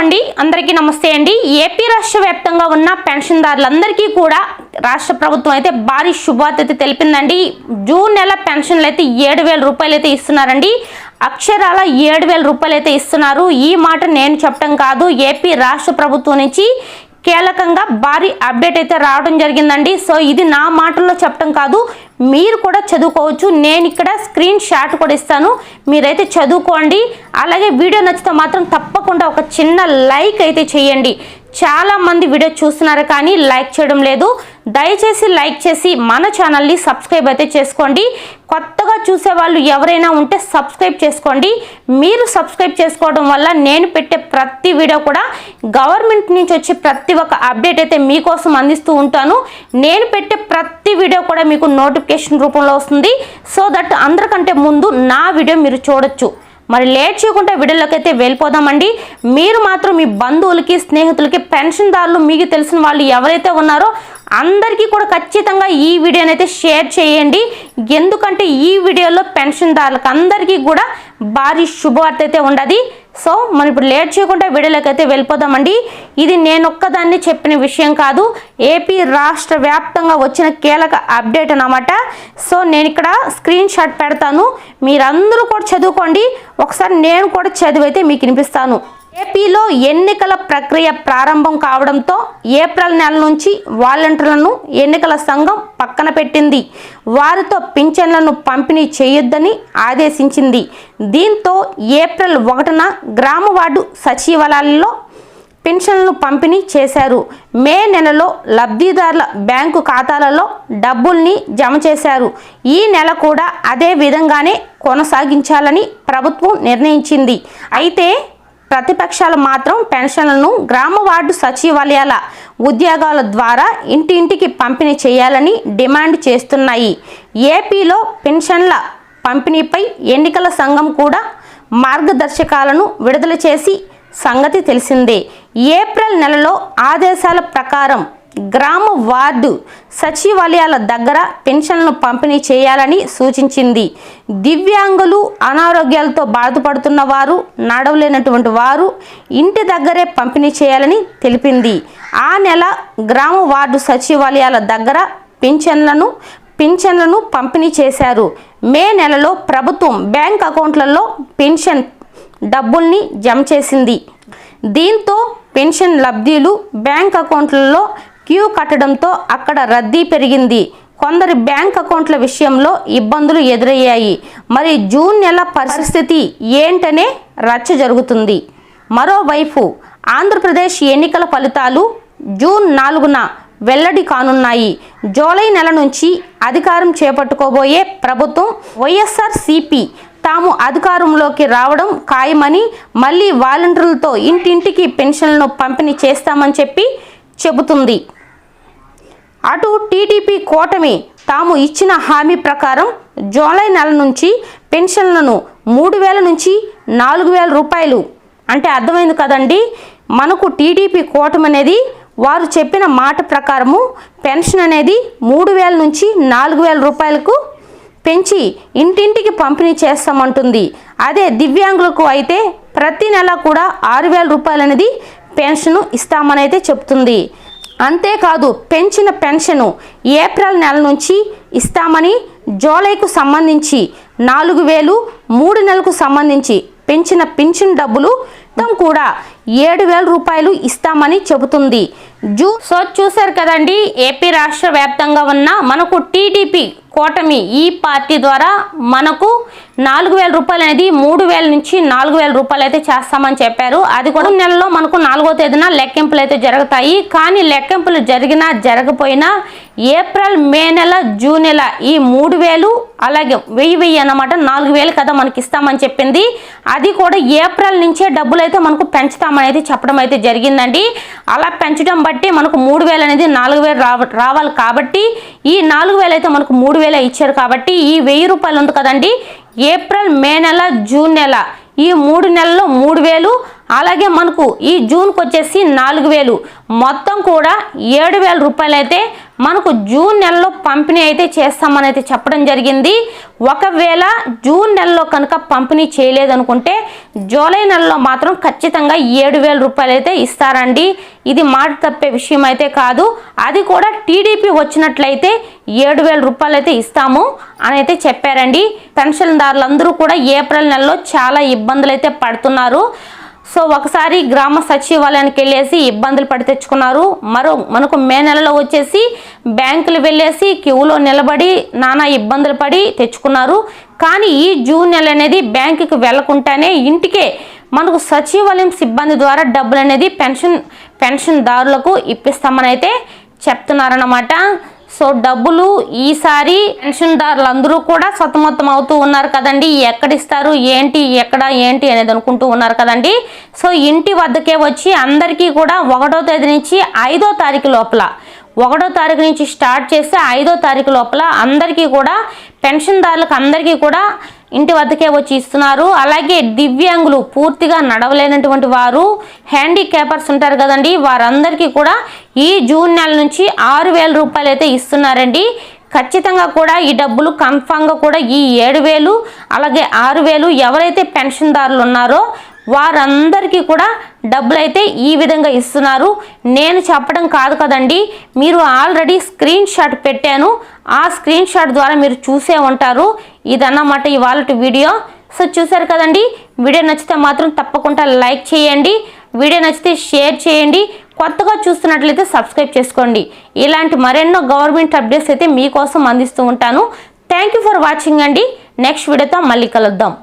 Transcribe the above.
అండి. అందరికీ నమస్తే అండి. ఏపీ రాష్ట్ర వ్యాప్తంగా ఉన్న పెన్షన్దారులందరికీ కూడా రాష్ట్ర ప్రభుత్వం అయితే భారీ శుభార్త అయితే తెలిపిందండి. జూన్ నెల పెన్షన్లు అయితే ఏడు వేల రూపాయలు అయితే ఇస్తున్నారండి. అక్షరాల ఏడు వేల రూపాయలు అయితే ఇస్తున్నారు. ఈ మాట నేను చెప్పడం కాదు. ఏపీ రాష్ట్ర ప్రభుత్వం నుంచి కీలకంగా భారీ అప్డేట్ అయితే రావడం జరిగిందండి. సో ఇది నా మాటల్లో చెప్పడం కాదు. మీరు కూడా చదువుకోవచ్చు. నేను ఇక్కడ స్క్రీన్ షాట్ కూడా ఇస్తాను. మీరైతే చదువుకోండి. అలాగే వీడియో నచ్చితే మాత్రం తప్పకుండా ఒక చిన్న లైక్ అయితే చేయండి. చాలా మంది వీడియో చూస్తున్నారు కానీ లైక్ చేయడం లేదు. దయచేసి లైక్ చేసి మన ఛానల్ని సబ్స్క్రైబ్ అయితే చేసుకోండి. కొత్తగా చూసే వాళ్ళు ఎవరైనా ఉంటే సబ్స్క్రైబ్ చేసుకోండి. మీరు సబ్స్క్రైబ్ చేసుకోవడం వల్ల నేను పెట్టే ప్రతి వీడియో కూడా గవర్నమెంట్ నుంచి వచ్చే ప్రతి ఒక్క అప్డేట్ అయితే మీకోసం అందిస్తూ ఉంటాను. నేను పెట్టే ప్రతి వీడియో కూడా మీకు నోటిఫికేషన్ రూపంలో వస్తుంది. సో దట్ అందరికంటే ముందు నా వీడియో మీరు చూడొచ్చు. మరి లేట్ చేయకుండా వీడియోలోకి అయితే వెళ్ళిపోదామండి. మీరు మాత్రం మీ బంధువులకి స్నేహితులకి పెన్షన్దారులు మీకు తెలిసిన వాళ్ళు ఎవరైతే ఉన్నారో అందరికీ కూడా ఖచ్చితంగా ఈ వీడియోని అయితే షేర్ చేయండి. ఎందుకంటే ఈ వీడియోలో పెన్షన్దారులకు అందరికీ కూడా భారీ శుభవార్త అయితే ఉండదు. సో మనం ఇప్పుడు లేట్ చేయకుండా వీడియోలోకి అయితే వెళ్ళిపోదామండి. ఇది నేను ఒక్కదాన్ని చెప్పిన విషయం కాదు. ఏపీ రాష్ట్ర వ్యాప్తంగా వచ్చిన కీలక అప్డేట్ అనమాట సో నేను ఇక్కడ స్క్రీన్ షాట్ పెడతాను. మీరందరూ కూడా చదువుకోండి. ఒకసారి నేను కూడా చదివైతే మీకు వినిపిస్తాను. ఏపీలో ఎన్నికల ప్రక్రియ ప్రారంభం కావడంతో ఏప్రిల్ నెల నుంచి వాలంటీర్లను ఎన్నికల సంఘం పక్కన పెట్టింది. వారితో పింఛన్లను పంపిణీ చేయొద్దని ఆదేశించింది. దీంతో ఏప్రిల్ ఒకటిన గ్రామ వార్డు సచివాలయాల్లో పెన్షన్లు పంపిణీ చేశారు. మే నెలలో లబ్ధిదారుల బ్యాంకు ఖాతాలలో డబ్బుల్ని జమ చేశారు. ఈ నెల కూడా అదే విధంగానే కొనసాగించాలని ప్రభుత్వం నిర్ణయించింది. అయితే ప్రతిపక్షాలు మాత్రం పెన్షన్లను గ్రామ వార్డు సచివాలయాల ఉద్యోగాల ద్వారా ఇంటింటికి పంపిణీ చేయాలని డిమాండ్ చేస్తున్నాయి. ఏపీలో పెన్షన్ల పంపిణీపై ఎన్నికల సంఘం కూడా మార్గదర్శకాలను విడుదల చేసి సంగతి తెలిసిందే. ఏప్రిల్ నెలలో ఆదేశాల ప్రకారం గ్రామ వార్డు సచివాలయాల దగ్గర పెన్షన్లను పంపిణీ చేయాలని సూచించింది. దివ్యాంగులు అనారోగ్యాలతో బాధపడుతున్న వారు నడవలేనటువంటి వారు ఇంటి దగ్గరే పంపిణీ చేయాలని తెలిపింది. ఆ నెల గ్రామ వార్డు సచివాలయాల దగ్గర పెన్షన్లను పింఛన్లను పంపిణీ చేశారు. మే నెలలో ప్రభుత్వం బ్యాంక్ అకౌంట్లలో పెన్షన్ డబ్బుల్ని జమ చేసింది. దీంతో పెన్షన్ లబ్ధులు బ్యాంక్ అకౌంట్లలో క్యూ కట్టడంతో అక్కడ రద్దీ పెరిగింది. కొందరి బ్యాంక్ అకౌంట్ల విషయంలో ఇబ్బందులు ఎదురయ్యాయి. మరి జూన్ నెల పరిస్థితి ఏంటనే రచ్చ జరుగుతుంది. మరోవైపు ఆంధ్రప్రదేశ్ ఎన్నికల ఫలితాలు జూన్ నాలుగున వెల్లడి కానున్నాయి. జూలై నెల నుంచి అధికారం చేపట్టుకోబోయే ప్రభుత్వం వైఎస్ఆర్ సిపి తాము అధికారంలోకి రావడం ఖాయమని మళ్ళీ వాలంటీర్లతో ఇంటింటికి పెన్షన్లను పంపిణీ చేస్తామని చెప్పి చెబుతుంది. అటు టీడీపీ కూటమి తాము ఇచ్చిన హామీ ప్రకారం జూలై నెల నుంచి పెన్షన్లను మూడు వేల నుంచి నాలుగు వేల రూపాయలు. అంటే అర్థమైంది కదండి? మనకు టీడీపీ కూటమి అనేది వారు చెప్పిన మాట ప్రకారము పెన్షన్ అనేది మూడు వేల నుంచి నాలుగు వేల రూపాయలకు పెంచి ఇంటింటికి పంపిణీ చేస్తామంటుంది. అదే దివ్యాంగులకు అయితే ప్రతి నెల కూడా ఆరు వేల రూపాయలు అనేది పెన్షన్ ఇస్తామనైతే చెప్తుంది. అంతేకాదు పెంచిన పెన్షను ఏప్రిల్ నెల నుంచి ఇస్తామని జూలైకు సంబంధించి నాలుగు వేలు మూడు నెలలకు సంబంధించి పెంచిన పెన్షన్ డబ్బులు కూడా ఏడు వేల రూపాయలు ఇస్తామని చెబుతుంది. జూ సో చూశారు కదండి ఏపీ రాష్ట్ర వ్యాప్తంగా ఉన్న మనకు టీడీపీ కూటమి ఈ పార్టీ ద్వారా మనకు నాలుగు వేల రూపాయలు అనేది మూడు వేల నుంచి నాలుగు వేల రూపాయలు అయితే చేస్తామని చెప్పారు. అది కూడా నెలలో మనకు నాలుగో తేదీన లెక్కింపులు అయితే జరుగుతాయి. కానీ లెక్కింపులు జరిగినా జరగపోయినా ఏప్రిల్ మే నెల జూన్ నెల ఈ మూడు వేలు అలాగే వెయ్యి వెయ్యి అన్నమాట నాలుగు వేలు కదా మనకి ఇస్తామని చెప్పింది. అది కూడా ఏప్రిల్ నుంచే డబ్బులు అయితే మనకు పెంచుతామనేది చెప్పడం అయితే జరిగిందండి. అలా పెంచడం బట్టి మనకు మూడు వేలు అనేది నాలుగు వేలు రావాలి కాబట్టి ఈ నాలుగు వేలు అయితే మనకు మూడు వేలే ఇచ్చారు కాబట్టి ఈ వెయ్యి రూపాయలు ఉంది కదండి. ఏప్రిల్ మే నెల జూన్ నెల ఈ మూడు నెలల్లో మూడు వేలు అలాగే మనకు ఈ జూన్కి వచ్చేసి నాలుగు వేలు. మొత్తం కూడా ఏడు వేల రూపాయలు అయితే మనకు జూన్ నెలలో పంపిణీ అయితే చేస్తామని అయితే చెప్పడం జరిగింది. ఒకవేళ జూన్ నెలలో కనుక పంపిణీ చేయలేదనుకుంటే జూలై నెలలో మాత్రం ఖచ్చితంగా ఏడు వేల రూపాయలు అయితే ఇస్తారండి. ఇది మాట తప్పే విషయం అయితే కాదు. అది కూడా టీడీపీ వచ్చినట్లయితే ఏడు వేల రూపాయలు అయితే ఇస్తాము అని అయితే చెప్పారండి. పెన్షన్దారులందరూ కూడా ఏప్రిల్ నెలలో చాలా ఇబ్బందులు అయితే పడుతున్నారు. సో ఒకసారి గ్రామ సచివాలయానికి వెళ్ళేసి ఇబ్బందులు పడి తెచ్చుకున్నారు. మరో మనకు మే నెలలో వచ్చేసి బ్యాంకులు వెళ్ళేసి క్యూలో నిలబడి నానా ఇబ్బందులు పడి తెచ్చుకున్నారు. కానీ ఈ జూన్ నెల అనేది బ్యాంకుకి వెళ్ళకుండానే ఇంటికే మనకు సచివాలయం సిబ్బంది ద్వారా డబ్బులు అనేది పెన్షన్ పెన్షన్దారులకు ఇప్పిస్తామని అయితే చెప్తున్నారన్నమాట. సో డబ్బులు ఈసారి పెన్షన్దారులు అందరూ కూడా సతమతం అవుతూ ఉన్నారు కదండి. ఎక్కడ ఇస్తారు ఏంటి? ఎక్కడ? ఏంటి? అనేది అనుకుంటూ ఉన్నారు కదండి. సో ఇంటి వద్దకే వచ్చి అందరికీ కూడా ఒకటో తేదీ నుంచి ఐదో తారీఖు లోపల ఒకటో తారీఖు నుంచి స్టార్ట్ చేస్తే ఐదో తారీఖు లోపల అందరికీ కూడా పెన్షన్దారులకు అందరికీ కూడా ఇంటి వద్దకే వచ్చి ఇస్తున్నారు. అలాగే దివ్యాంగులు పూర్తిగా నడవలేనటువంటి వారు హ్యాండిక్యాపర్స్ ఉంటారు కదండి వారందరికీ కూడా ఈ జూన్ నెల నుంచి ఆరు వేల రూపాయలు అయితే ఇస్తున్నారండి. ఖచ్చితంగా కూడా ఈ డబ్బులు కన్ఫామ్గా కూడా ఈ ఏడు వేలు అలాగే ఆరు వేలు ఎవరైతే పెన్షన్దారులు ఉన్నారో వారందరికీ కూడా డబ్బులు అయితే ఈ విధంగా ఇస్తున్నారు. నేను చెప్పడం కాదు కదండి మీరు ఆల్రెడీ స్క్రీన్ షాట్ పెట్టాను. ఆ స్క్రీన్ షాట్ ద్వారా మీరు చూసే ఉంటారు. ఇదన్నమాట ఇవాళ వీడియో. సో చూసారు కదండి వీడియో నచ్చితే మాత్రం తప్పకుండా లైక్ చేయండి వీడియో నచ్చితే షేర్ చేయండి కొత్తగా చూస్తున్నట్లయితే సబ్స్క్రైబ్ చేసుకోండి. ఇలాంటి మరెన్నో గవర్నమెంట్ అప్డేట్స్ అయితే మీకోసం అందిస్తూ ఉంటాను. థ్యాంక్ యూ ఫర్ వాచింగ్ అండి. నెక్స్ట్ వీడియోతో మళ్ళీ కలుద్దాం.